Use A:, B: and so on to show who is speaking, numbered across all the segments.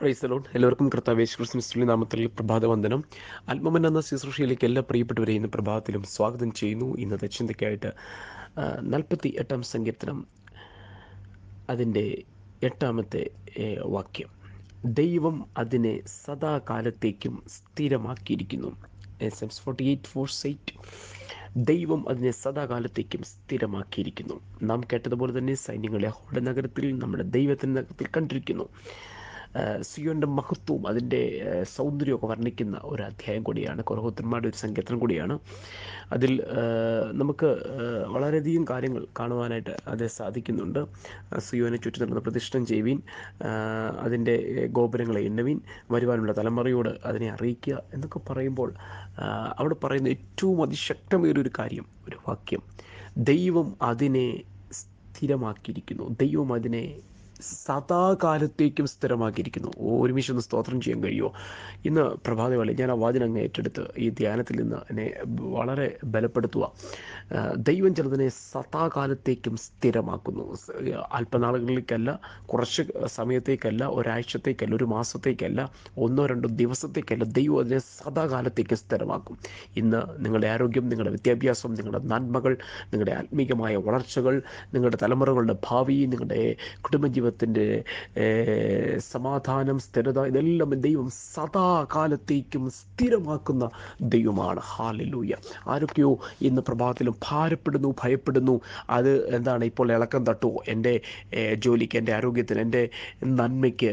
A: പ്രൈസലോൺ എല്ലാവർക്കും കർത്താവേശ് ക്രിസ്തുവിന്റെ നാമത്തിൽ പ്രഭാത വന്ദനം ആത്മമൻ എന്ന ശുശ്രൂഷയിലേക്ക് എല്ലാ പ്രിയപ്പെട്ടവരെയും ഇന്ന് പ്രഭാതത്തിലും സ്വാഗതം ചെയ്യുന്നു. ഇന്നത്തെ ചിന്തയ്ക്കായിട്ട് നാൽപ്പത്തി എട്ടാം സങ്കീർത്തനം അതിന്റെ എട്ടാമത്തെ വാക്യം. ദൈവം അതിനെ സദാകാലത്തേക്കും സ്ഥിരമാക്കിയിരിക്കുന്നു. ഫോർട്ടി എയ്റ്റ് ഫോർ എയ്റ്റ് ദൈവം അതിനെ സദാകാലത്തേക്കും സ്ഥിരമാക്കിയിരിക്കുന്നു. നാം കേട്ടതുപോലെ തന്നെ സൈന്യങ്ങളെ ഹോള നഗരത്തിൽ നമ്മുടെ ദൈവത്തിന്റെ നഗരത്തിൽ കണ്ടിരിക്കുന്നു. ആഹ് സിയോന്റെ മഹത്വവും അതിന്റെ സൗന്ദര്യമൊക്കെ വർണിക്കുന്ന ഒരു അധ്യായം കൂടിയാണ്. കൊറഹോത്തന്മാരുടെ ഒരു സങ്കീർത്തനം കൂടിയാണ്. അതിൽ നമുക്ക് വളരെയധികം കാര്യങ്ങൾ കാണുവാനായിട്ട് അത് സാധിക്കുന്നുണ്ട്. സിയോനെ ചുറ്റി നടന്ന പ്രതിഷ്ഠം ചെയ്യുവീൻ അതിന്റെ ഗോപുരങ്ങളെ എണ്ണുവീൻ വരുവാനുള്ള തലമുറയോട് അതിനെ അറിയിക്കുക എന്നൊക്കെ പറയുമ്പോൾ അവിടെ പറയുന്ന ഏറ്റവും അതിശക്തമേറിയ ഒരു കാര്യം ഒരു വാക്യം. ദൈവം അതിനെ സ്ഥിരമാക്കിയിരിക്കുന്നു. ദൈവം അതിനെ സദാകാലത്തേക്കും സ്ഥിരമാക്കിയിരിക്കുന്നു. ഒരുമിച്ച് ഒന്ന് സ്തോത്രം ചെയ്യാൻ കഴിയുമോ? ഇന്ന് പ്രഭാതവേള ഞാൻ ആ വാചനം അങ്ങ് ഏറ്റെടുത്ത് ഈ ധ്യാനത്തിൽ നിന്ന് എന്നെ വളരെ ബലപ്പെടുത്തുക. ദൈവം ചിലതിനെ സദാകാലത്തേക്കും സ്ഥിരമാക്കുന്നു. അല്പനാളുകളിലേക്കല്ല കുറച്ച് സമയത്തേക്കല്ല ഒരാഴ്ചത്തേക്കല്ല ഒരു മാസത്തേക്കല്ല ഒന്നോ രണ്ടോ ദിവസത്തേക്കല്ല ദൈവം അതിനെ സദാകാലത്തേക്ക് സ്ഥിരമാക്കും. ഇന്ന് നിങ്ങളുടെ ആരോഗ്യം നിങ്ങളുടെ വിദ്യാഭ്യാസം നിങ്ങളുടെ നന്മകൾ നിങ്ങളുടെ ആത്മീകമായ വളർച്ചകൾ നിങ്ങളുടെ തലമുറകളുടെ ഭാവി നിങ്ങളുടെ കുടുംബജീവിതത്തിന്റെ ഏർ, സമാധാനം സ്ഥിരത ഇതെല്ലാം ദൈവം സദാകാലത്തേക്കും സ്ഥിരമാക്കുന്ന ദൈവമാണ്. ഹാലലൂയ. ആരൊക്കെയോ ഇന്ന് പ്രഭാതത്തിലും ഭാരപ്പെടുന്നു ഭയപ്പെടുന്നു. അത് എന്താണ് ഇപ്പോൾ ഇളക്കം തട്ടുമോ എന്റെ ജോലിക്ക് എന്റെ ആരോഗ്യത്തിന് എന്റെ നന്മയ്ക്ക്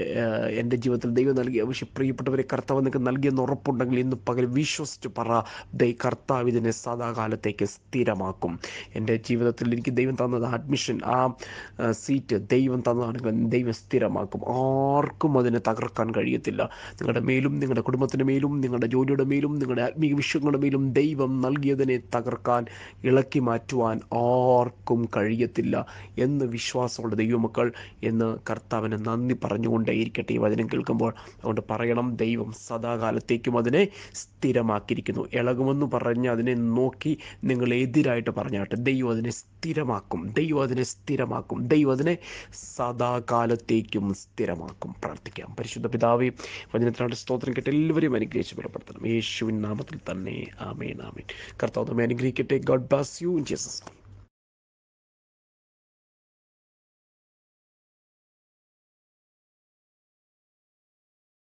A: എന്റെ ജീവിതത്തിൽ ദൈവം നൽകി പക്ഷേ പ്രിയപ്പെട്ടവരെ കർത്താവ് നിങ്ങൾക്ക് നൽകിയെന്ന് ഉറപ്പുണ്ടെങ്കിൽ ഇന്ന് പകൽ വിശ്വസിച്ച് പറ ദൈ കർത്താവ് ഇതിനെ സദാകാലത്തേക്ക് സ്ഥിരമാക്കും. എന്റെ ജീവിതത്തിൽ എനിക്ക് ദൈവം തന്നത് അഡ്മിഷൻ ആ സീറ്റ് ദൈവം തന്നതാണെങ്കിൽ ദൈവം സ്ഥിരമാക്കും. ആർക്കും അതിനെ തകർക്കാൻ കഴിയത്തില്ല. നിങ്ങളുടെ മേലും നിങ്ങളുടെ കുടുംബത്തിന്റെ മേലും നിങ്ങളുടെ ജോലിയുടെ മേലും നിങ്ങളുടെ ആത്മീയ വിഷയങ്ങളുടെ മേലും ദൈവം നൽകിയതിനെ തകർക്കാൻ ഇളക്കി മാറ്റുവാൻ ആർക്കും കഴിയത്തില്ല എന്ന് വിശ്വാസമുള്ള ദൈവമക്കൾ എന്ന് കർത്താവിന് നന്ദി പറഞ്ഞുകൊണ്ടേയിരിക്കട്ടെ ഈ വചനം കേൾക്കുമ്പോൾ. അതുകൊണ്ട് പറയണം ദൈവം സദാകാലത്തേക്കും അതിനെ സ്ഥിരമാക്കിയിരിക്കുന്നു. ഇളകുമെന്ന് പറഞ്ഞ് അതിനെ നോക്കി നിങ്ങൾ എതിരായിട്ട് പറഞ്ഞാട്ടെ. ദൈവം അതിനെ സ്ഥിരമാക്കും. ദൈവം അതിനെ സ്ഥിരമാക്കും. ദൈവം അതിനെ സദാകാലത്തേക്കും സ്ഥിരമാക്കും. പ്രാർത്ഥിക്കാം. പരിശുദ്ധ പിതാവേ വചനത്തിനായിട്ട് സ്തോത്രം കേട്ട് എല്ലാവരെയും അനുഗ്രഹിച്ച് ബലപ്പെടുത്തണം. യേശുവിൻ നാമത്തിൽ തന്നെ. ആമേൻ ആമേൻ. കർത്താവ് അനുഗ്രഹിക്കട്ടെ. God Plassey you Jesus